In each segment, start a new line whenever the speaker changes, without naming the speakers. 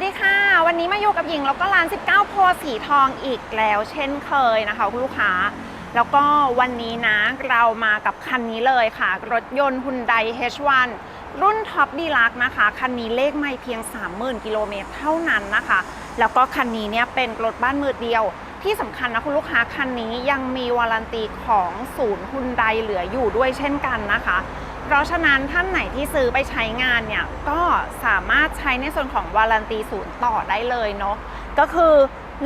วัสดีค่ะ วันนี้มาอยู่กับหญิงแล้วก็ร้าน 19 โพสีทองอีกแล้วเช่นเคยนะคะคุณลูกค้า แล้วก็วันนี้นะเรามากับคันนี้เลยค่ะ รถยนต์ฮุนได H1 รุ่นท็อปดีลักนะคะ คันนี้เลขไม่เพียง 30,000 กิโลเมตรเท่านั้นนะคะ แล้วก็คันนี้เนี่ยเป็นรถบ้านมือเดียว ที่สำคัญนะคุณลูกค้าคันนี้ยังมีวารันตีของศูนย์ฮุนไดเหลืออยู่ด้วยเช่นกันนะคะ เพราะฉะนั้นท่านไหนที่ซื้อไปใช้งานเนี่ย ก็สามารถใช้ในส่วนของวารันตีศูนย์ต่อได้เลยเนาะก็คือ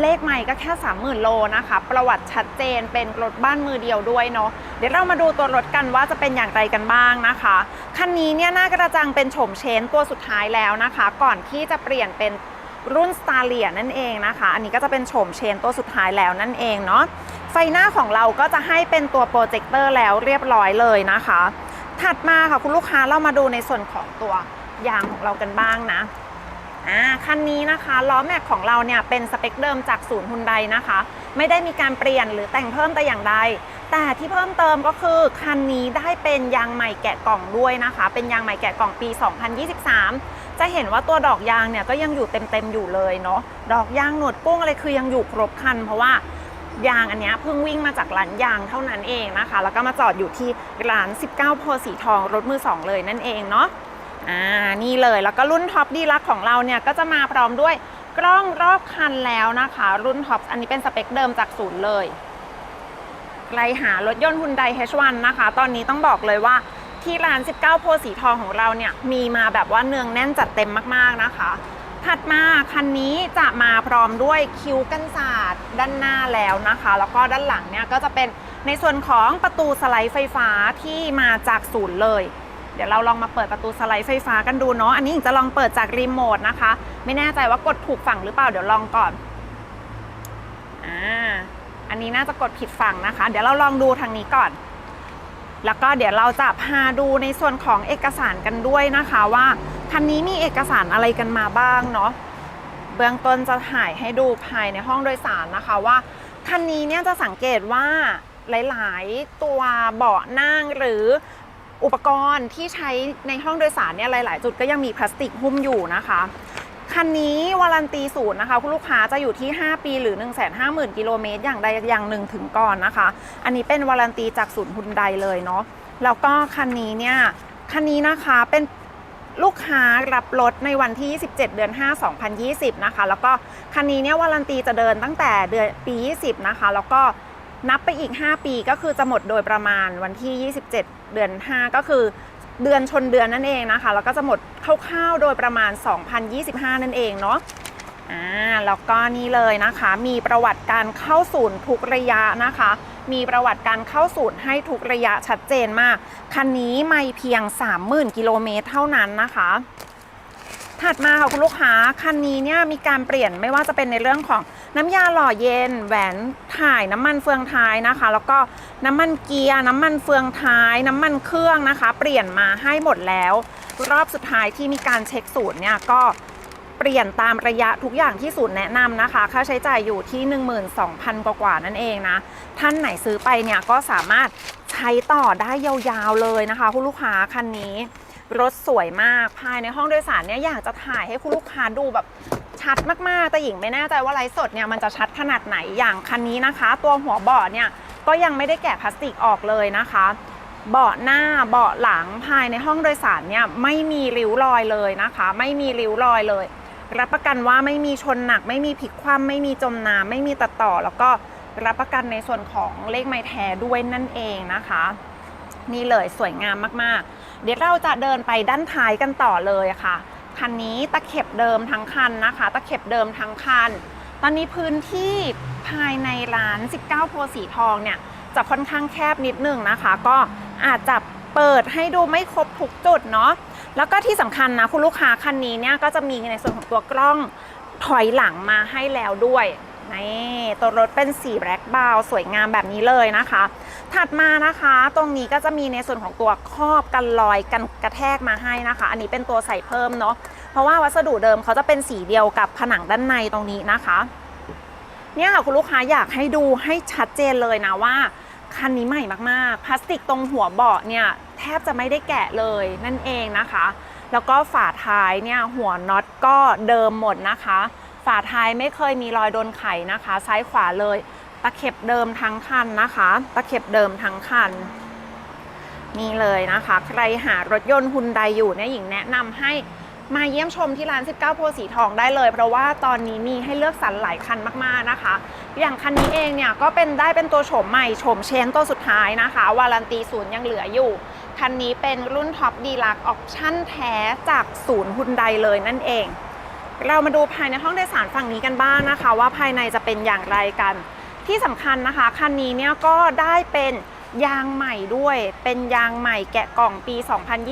เลขใหม่ก็แค่ 30,000 โลนะคะ ประวัติชัดเจนเป็นรถบ้านมือเดียวด้วยเนาะเดี๋ยวเรามาดูตัวรถกันว่าจะเป็นอย่างไรกันบ้างนะคะ คันนี้เนี่ยหน้ากระจังเป็นโฉมเชนตัวสุดท้ายแล้วนะคะ ก่อนที่จะเปลี่ยนเป็นรุ่น s t a r l i a นั่นเองนะคะ อันนี้ก็จะเป็นโฉมเชนตัวสุดท้ายแล้วนั่นเองเนาะไฟหน้าของเราก็จะให้เป็นตัวโปรเจคเตอร์แล้วเรียบร้อยเลยนะคะ ถัดมาค่ะคุณลูกค้าเรามาดูในส่วนของตัวยางของเรากันบ้างนะอ่าคันนี้นะคะล้อแม็กของเราเนี่ยเป็นสเปคเดิมจากศูนย์ฮุนไดนะคะ ไม่ได้มีการเปลี่ยนหรือแต่งเพิ่มแต่อย่างใด แต่ที่เพิ่มเติมก็คือคันนี้ได้เป็นยางใหม่แกะกล่องด้วยนะคะ เป็นยางใหม่แกะกล่องปี 2023 จะเห็นว่าตัวดอกยางเนี่ยก็ยังอยู่เต็มๆอยู่เลยเนาะดอกยางหนวดกุ้งอะไรคือยังอยู่ครบคัน เพราะว่า ยางอันนี้เพิ่งวิ่งมาจากร้านยางเท่านั้นเองนะคะ แล้วก็มาจอดอยู่ที่ร้าน 19โพสีทองรถมือสองเลยนั่นเองเนาะอ่านี่เลยแล้วก็รุ่นท็อปดีลักของเราเนี่ยก็จะมาพร้อมด้วยกล้องรอบคันแล้วนะคะ รุ่นท็อปอันนี้เป็นสเปคเดิมจากศูนย์เลยใครหารถยนต์ Hyundai H1 นะคะ ตอนนี้ต้องบอกเลยว่าที่ร้าน 19 โพสีทองของเราเนี่ยมีมาแบบว่าเนืองแน่นจัดเต็มมากๆนะคะ ถัดมาคันนี้จะมาพร้อมด้วยคิ้วกันศาสตร์ด้านหน้าแล้วนะคะ แล้วก็ด้านหลังเนี่ยก็จะเป็นในส่วนของประตูสไลด์ไฟฟ้าที่มาจากศูนย์เลย เดี๋ยวเราลองมาเปิดประตูสไลด์ไฟฟ้ากันดูเนาะอันนี้หญิงจะลองเปิดจากรีโมทนะคะ ไม่แน่ใจว่ากดถูกฝั่งหรือเปล่าเดี๋ยวลองก่อนอ่าอันนี้น่าจะกดผิดฝั่งนะคะ เดี๋ยวเราลองดูทางนี้ก่อน แล้วก็เดี๋ยวเราจะพาดูในส่วนของเอกสารกันด้วยนะคะว่า คันนี้มีเอกสารอะไรกันมาบ้างเนาะเบื้องต้นจะถ่ายให้ดูภายในห้องโดยสารนะคะว่าคันนี้เนี่ยจะสังเกตว่าหลายๆ ตัวเบาะนั่งหรืออุปกรณ์ที่ใช้ในห้องโดยสารเนี่ยหลาย ๆ จุดก็ยังมีพลาสติกหุ้มอยู่นะคะคันนี้วารันตีศูนย์นะคะคุณลูกค้าจะอยู่ที่ 5 ปีหรือ 150,000กิโลเมตรอย่างใดอย่างหนึ่งถึงก่อนนะคะ อันนี้เป็นวารันตีจากศูนย์ฮุนไดเลยเนาะแล้วก็คันนี้เนี่ยคันนี้นะคะเป็น ลูกค้ารับรถในวันที่ 27 เดือน 5 2020 นะคะ แล้วก็คันนี้เนี่ยวารันตีจะเดินตั้งแต่เดือนปี 20 นะคะ แล้วก็นับไปอีก 5 ปีก็คือจะหมดโดยประมาณวันที่ 27 เดือน 5 ก็คือเดือนชนเดือนนั่นเองนะคะ แล้วก็จะหมดคร่าวๆโดยประมาณ 2025 นั่นเองเนาะอ่าแล้วก็นี่เลยนะคะ มีประวัติการเข้าศูนย์ทุกระยะนะคะ มีประวัติการเข้าศูนย์ให้ทุกระยะชัดเจนมาก คันนี้ไม่เพียง 30,000 กิโลเมตรเท่านั้นนะคะถัดมาค่ะคุณลูกค้าคันนี้เนี่ยมีการเปลี่ยนไม่ว่าจะเป็นในเรื่องของน้ำยาหล่อเย็น แหวนถ่ายน้ำมันเฟืองท้ายนะคะ แล้วก็น้ำมันเกียร์น้ำมันเฟืองท้าย น้ำมันเครื่องนะคะ เปลี่ยนมาให้หมดแล้ว รอบสุดท้ายที่มีการเช็คศูนย์เนี่ยก็ เปลี่ยนตามระยะทุกอย่างที่ศูนย์แนะนำนะคะ ค่าใช้จ่ายอยู่ที่ 12,000กว่านั่นเองนะ ท่านไหนซื้อไปเนี่ยก็สามารถใช้ต่อได้ยาวๆเลยนะคะ คุณลูกค้าคันนี้รถสวยมากภายในห้องโดยสารเนี่ยอยากจะถ่ายให้คุณลูกค้าดูแบบชัดมากๆ แต่หญิงไม่แน่ใจว่าไลฟ์สดเนี่ยมันจะชัดขนาดไหนอย่างคันนี้นะคะ ตัวหัวเบาะเนี่ยก็ยังไม่ได้แกะพลาสติกออกเลยนะคะ เบาะหน้าเบาะหลังภายในห้องโดยสารเนี่ยไม่มีริ้วรอยเลยนะคะ ไม่มีริ้วรอยเลย รับประกันว่าไม่มีชนหนัก ไม่มีพลิกคว่ำไม่มีจมน้ำไม่มีตัดต่อ แล้วก็รับประกันในส่วนของเลขไม้แท้ด้วยนั่นเองนะคะนี่เลยสวยงามมากๆ เดี๋ยวเราจะเดินไปด้านท้ายกันต่อเลยค่ะ คันนี้ตะเข็บเดิมทั้งคันนะคะ ตะเข็บเดิมทั้งคัน ตอนนี้พื้นที่ภายในร้าน 19 โพสีทองเนี่ย จะค่อนข้างแคบนิดนึงนะคะ ก็อาจจะเปิดให้ดูไม่ครบทุกจุดเนาะ แล้วก็ที่สำคัญนะคุณลูกค้าคันนี้เนี่ยก็จะมีในส่วนของตัวกล้องถอยหลังมาให้แล้วด้วยนี่ตัวรถเป็นสีแบล็กบาวสวยงามแบบนี้เลยนะคะ ถัดมานะคะตรงนี้ก็จะมีในส่วนของตัวครอบกันรอยกันกระแทกมาให้นะคะ อันนี้เป็นตัวใส่เพิ่มเนาะเพราะว่าวัสดุเดิมเขาจะเป็นสีเดียวกับผนังด้านในตรงนี้นะคะเนี่ยค่ะคุณลูกค้าอยากให้ดูให้ชัดเจนเลยนะว่าคันนี้ใหม่มากๆ พลาสติกตรงหัวเบาะเนี่ย ทบจะไม่ได้แกะเลยนั่นเองนะคะ แล้วก็ฝาท้ายเนี่ยหัวน็อตก็เดิมหมดนะคะ ฝาท้ายไม่เคยมีรอยโดนไขนะคะ ซ้ายขวาเลย ตะเข็บเดิมทั้งคันนะคะ ตะเข็บเดิมทั้งคันนี่เลยนะคะ ใครหารถยนต์ฮุนไดอยู่เนี่ยหญิงแนะนำให้มาเยี่ยมชมที่ร้าน 19 โพสีทองได้เลย เพราะว่าตอนนี้มีให้เลือกสรรหลายคันมากๆนะคะ อย่างคันนี้เองเนี่ยก็เป็นได้เป็นตัวโฉมใหม่โฉมเชนตัวสุดท้ายนะคะ วารันตีศูนย์ยังเหลืออยู่ คันนี้เป็นรุ่นท็อปดีลักออปชั่นแท้จากศูนย์ฮุนไดเลยนั่นเอง เรามาดูภายในห้องโดยสารฝั่งนี้กันบ้างนะคะ ว่าภายในจะเป็นอย่างไรกัน ที่สำคัญนะคะคันนี้เนี่ยก็ได้เป็นยางใหม่ด้วย เป็นยางใหม่แกะกล่องปี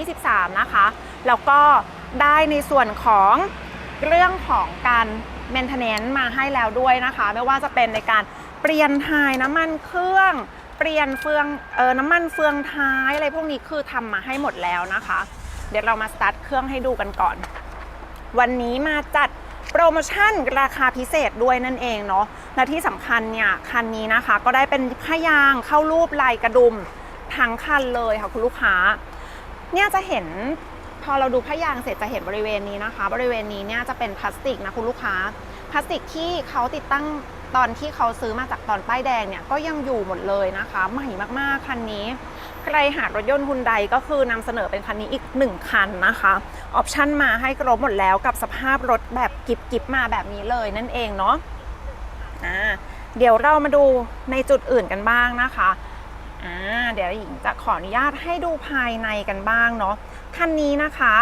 2023 นะคะ แล้วก็ได้ในส่วนของเรื่องของการ maintenance มาให้แล้วด้วยนะคะ ไม่ว่าจะเป็นในการเปลี่ยนถ่ายน้ำมันเครื่อง เปลี่ยนเฟืองเออน้ำมันเฟืองท้ายอะไรพวกนี้คือทำมาให้หมดแล้วนะคะ เดี๋ยวเรามาสตาร์ทเครื่องให้ดูกันก่อน วันนี้มาจัดโปรโมชั่นราคาพิเศษด้วยนั่นเองเนาะและที่สำคัญเนี่ยคันนี้นะคะ ก็ได้เป็นผ้ายางเข้ารูปลายกระดุมทั้งคันเลยค่ะคุณลูกค้า เนี่ยจะเห็นพอเราดูผ้ายางเสร็จจะเห็นบริเวณนี้นะคะ บริเวณนี้เนี่ยจะเป็นพลาสติกนะคุณลูกค้าพลาสติกที่เขาติดตั้ง ตอนที่เขาซื้อมาจากตอนป้ายแดงเนี่ยก็ยังอยู่หมดเลยนะคะ ใหม่มากๆคันนี้ ใครหารถยนต์ฮุนไดก็คือนำเสนอเป็นคันนี้อีกหนึ่งคันนะคะออปชั่นมาให้ครบหมดแล้วกับสภาพรถแบบกิบกิบมาแบบนี้เลยนั่นเองเนาะอ่าเดี๋ยวเรามาดูในจุดอื่นกันบ้างนะคะอ่าเดี๋ยวหญิงจะขออนุญาตให้ดูภายในกันบ้างเนาะคันนี้นะคะ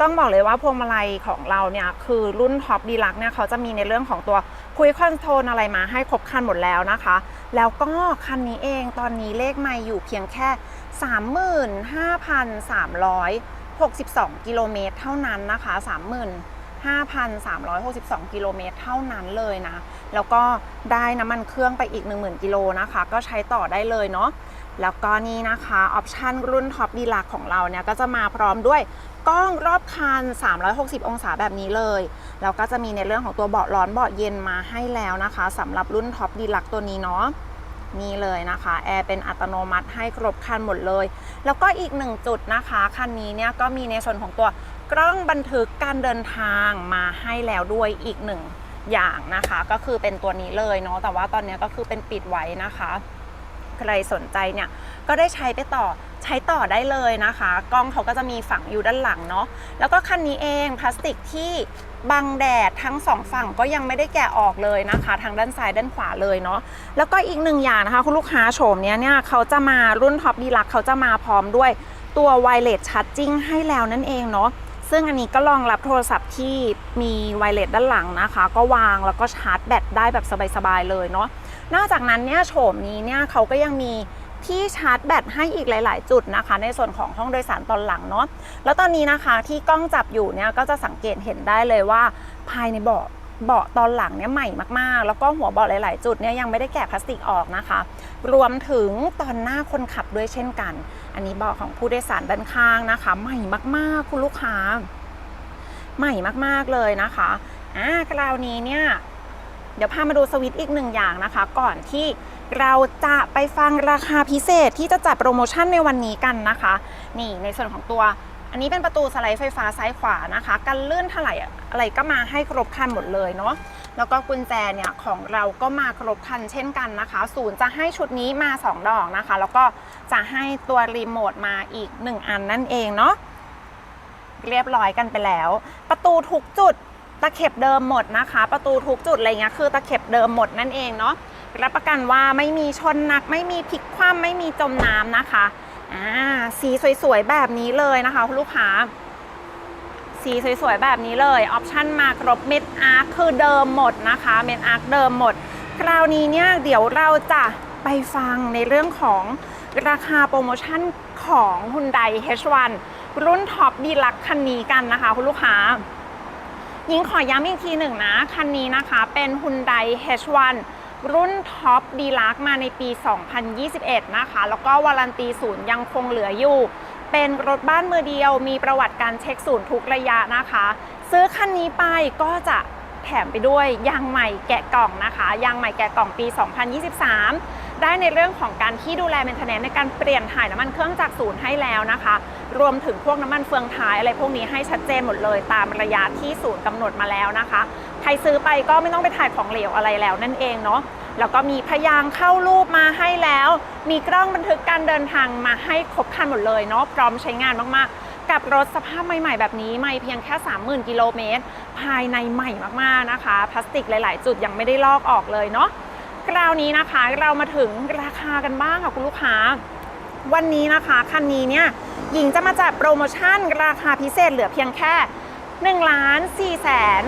ต้องบอกเลยว่าพวงมาลัยของเราเนี่ยคือรุ่นท็อปดีลักเนี่ยเขาจะมีในเรื่องของตัวคุยคอนโทรลอะไรมาให้ครบคันหมดแล้วนะคะ แล้วก็คันนี้เองตอนนี้เลขไม่อยู่เพียงแค่ 35,362 กิโลเมตรเท่านั้นนะคะ35,362 กิโลเมตรเท่านั้นเลยนะ แล้วก็ได้น้ำมันเครื่องไปอีก 10,000 กิโลนะคะ ก็ใช้ต่อได้เลยเนาะ แล้วก็นี่นะคะออปชันรุ่นท็อปดีลักของเราเนี่ยก็จะมาพร้อมด้วยกล้องรอบคัน 360 องศาแบบนี้เลย แล้วก็จะมีในเรื่องของตัวเบาะร้อนเบาะเย็นมาให้แล้วนะคะสำหรับรุ่นท็อปดีลักตัวนี้เนาะนี่เลยนะคะแอร์เป็นอัตโนมัติให้ครบคันหมดเลย แล้วก็อีกหนึ่งจุดนะคะคันนี้เนี่ยก็มีในส่วนของตัวกล้องบันทึกการเดินทางมาให้แล้วด้วยอีกหนึ่งอย่างนะคะ ก็คือเป็นตัวนี้เลยเนาะแต่ว่าตอนนี้ก็คือเป็นปิดไว้นะคะ ใครสนใจเนี่ยก็ได้ใช้ไปต่อใช้ต่อได้เลยนะคะ กล้องเขาก็จะมีฝังอยู่ด้านหลังเนาะแล้วก็คันนี้เองพลาสติกที่บังแดดทั้งสองฝั่งก็ยังไม่ได้แกะออกเลยนะคะ ทางด้านซ้ายด้านขวาเลยเนาะแล้วก็อีกหนึ่งอย่างนะคะ คุณลูกค้าโฉมเนี้ยเนี่ยเขาจะมารุ่นท็อปดีลักเขาจะมาพร้อมด้วยตัวไวเลสชาร์จิ่งให้แล้วนั่นเองเนาะซึ่งอันนี้ก็รองรับโทรศัพท์ที่มีไวเลสด้านหลังนะคะ ก็วางแล้วก็ชาร์จแบตได้แบบสบายๆเลยเนาะ นอกจากนั้นเนี่ยโฉมนี้เนี่ยเขาก็ยังมีที่ชาร์จแบตให้อีกหลาย ๆ จุดนะคะ ในส่วนของห้องโดยสารตอนหลังเนาะแล้วตอนนี้นะคะที่กล้องจับอยู่เนี่ยก็จะสังเกตเห็นได้เลยว่าภายในเบาะเบาะตอนหลังเนี่ยใหม่มากๆ แล้วก็หัวเบาะหลาย ๆ จุดเนี่ยยังไม่ได้แกะพลาสติกออกนะคะ รวมถึงตอนหน้าคนขับด้วยเช่นกัน อันนี้เบาะของผู้โดยสารด้านข้างนะคะ ใหม่มาก ๆ คุณลูกค้า ใหม่มาก ๆ เลยนะคะอ่าคราวนี้เนี่ย เดี๋ยวพามาดูสวิตช์อีกหนึ่งอย่างนะคะ ก่อนที่เราจะไปฟังราคาพิเศษที่จะจัดโปรโมชั่นในวันนี้กันนะคะ นี่ในส่วนของตัว อันนี้เป็นประตูสไลด์ไฟฟ้าซ้ายขวานะคะกันลื่นเท่าไหร่อะไรก็มาให้ครบคันหมดเลยเนาะแล้วก็กุญแจเนี่ยของเราก็มาครบคันเช่นกันนะคะ ศูนย์จะให้ชุดนี้มา 2 ดอกนะคะ แล้วก็จะให้ตัวรีโมทมาอีก 1 อันนั่นเองเนาะเรียบร้อยกันไปแล้ว ประตูทุกจุด ตะเข็บเดิมหมดนะคะ ประตูทุกจุดอะไรเงี้ยคือตะเข็บเดิมหมดนั่นเองเนาะรับประกันว่าไม่มีชนหนัก ไม่มีพลิกคว่ำไม่มีจมน้ำนะคะอ่าสีสวยๆแบบนี้เลยนะคะคุณลูกค้า สีสวยๆแบบนี้เลยออปชั่นมาครบเม็ดอาร์คคือเดิมหมดนะคะเม็ดอาร์คเดิมหมด คราวนี้เนี่ยเดี๋ยวเราจะไปฟังในเรื่องของราคาโปรโมชั่นของ Hyundai H1 รุ่นท็อปดีลักคันนี้กันนะคะคุณลูกค้า ยิงขอย้ำอีกทีหนึ่งนะ คันนี้นะคะเป็น Hyundai H1 รุ่นท็อปดีลักมาในปี 2021 นะคะ แล้วก็วารันตีศูนย์ยังคงเหลืออยู่ เป็นรถบ้านมือเดียว มีประวัติการเช็คศูนย์ทุกระยะนะคะ ซื้อคันนี้ไปก็จะแถมไปด้วยยางใหม่แกะกล่องนะคะ ยางใหม่แกะกล่องปี 2023 ได้ในเรื่องของการที่ดูแลเมนเทนเนนในการเปลี่ยนถ่ายน้ำมันเครื่องจากศูนย์ให้แล้วนะคะ รวมถึงพวกน้ำมันเฟืองท้ายอะไรพวกนี้ให้ชัดเจนหมดเลยตามระยะที่ศูนย์กำหนดมาแล้วนะคะ ใครซื้อไปก็ไม่ต้องไปถ่ายของเหลวอะไรแล้วนั่นเองเนาะแล้วก็มีพยางค์เข้ารูปมาให้แล้ว มีกล้องบันทึกการเดินทางมาให้ครบครันหมดเลยเนาะพร้อมใช้งานมากๆ กับรถสภาพใหม่ๆ แบบนี้ไม่เพียงแค่ 30,000 กิโลเมตร ภายในใหม่มากๆนะคะ พลาสติกหลาย ๆ จุดยังไม่ได้ลอกออกเลยเนาะ คราวนี้นะคะเรามาถึงราคากันบ้างค่ะคุณลูกค้า วันนี้นะคะคันนี้เนี่ยหญิงจะมาจัดโปรโมชั่น ราคาพิเศษเหลือเพียงแค่1ล้าน4แสน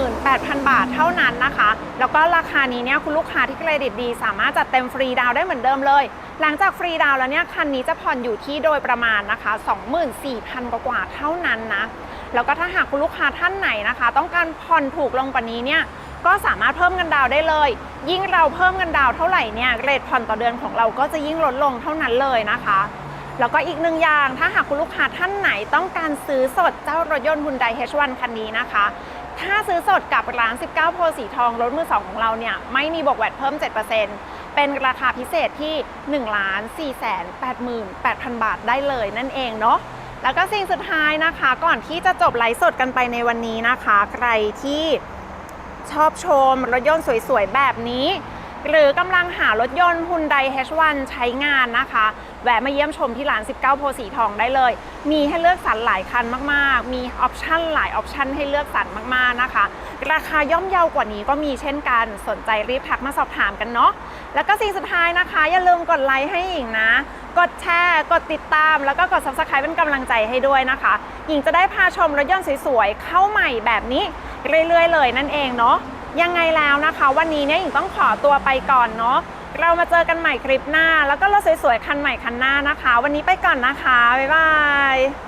88,000 บาทเท่านั้นนะคะ แล้วก็ราคานี้เนี่ยคุณลูกค้าที่เครดิตดี สามารถจัดเต็มฟรีดาวได้เหมือนเดิมเลย หลังจากฟรีดาวแล้วเนี่ยคันนี้จะผ่อนอยู่ที่โดยประมาณนะคะ 24,000 กว่าๆเท่านั้นนะ แล้วก็ถ้าหากคุณลูกค้าท่านไหนนะคะ ต้องการผ่อนถูกลงกว่านี้เนี่ย ก็สามารถเพิ่มเงินดาวได้เลย ยิ่งเราเพิ่มเงินดาวเท่าไหร่เนี่ยเรทผ่อนต่อเดือนของเราก็จะยิ่งลดลงเท่านั้นเลยนะคะ แล้วก็อีกหนึ่งอย่างถ้าหากคุณลูกค้าท่านไหนต้องการซื้อสดเจ้ารถยนต์ Hyundai H1 คันนี้นะคะถ้าซื้อสดกับร้าน 19 โพสีทองรถมือสองของเราเนี่ยไม่มีบวกแวดเพิ่ม 7%เป็นราคาพิเศษที่1ล้าน4แสน88,000 บาทได้เลยนั่นเองเนาะแล้วก็สิ่งสุดท้ายนะคะ ก่อนที่จะจบไลฟ์สดกันไปในวันนี้นะคะ ใครที่ ชอบชมรถยนต์สวยๆ แบบนี้ หรือกำลังหารถยนต์ Hyundai H1 ใช้งานนะคะ แวะมาเยี่ยมชมที่ร้าน 19 โพสีทองได้เลย มีให้เลือกสรรหลายคันมากๆ มีออปชั่นหลายออปชั่นให้เลือกสรรมากๆนะคะ ราคาย่อมเยาวกว่านี้ก็มีเช่นกัน สนใจรีบทักมาสอบถามกันเนาะ แล้วก็สิ่งสุดท้ายนะคะ อย่าลืมกดไลค์ให้หญิงนะกดแชร์ กดติดตาม แล้วก็กด subscribe เป็นกำลังใจให้ด้วยนะคะ หญิงจะได้พาชมรถยนต์สวยๆ เข้าใหม่แบบนี้ เรื่อยๆ เลยนั่นเองเนาะยังไงแล้วนะคะ วันนี้เนี่ยหญิงต้องขอตัวไปก่อนเนาะเรามาเจอกันใหม่คลิปหน้า แล้วก็รถสวยๆคันใหม่คันหน้านะคะ วันนี้ไปก่อนนะคะบ๊ายบาย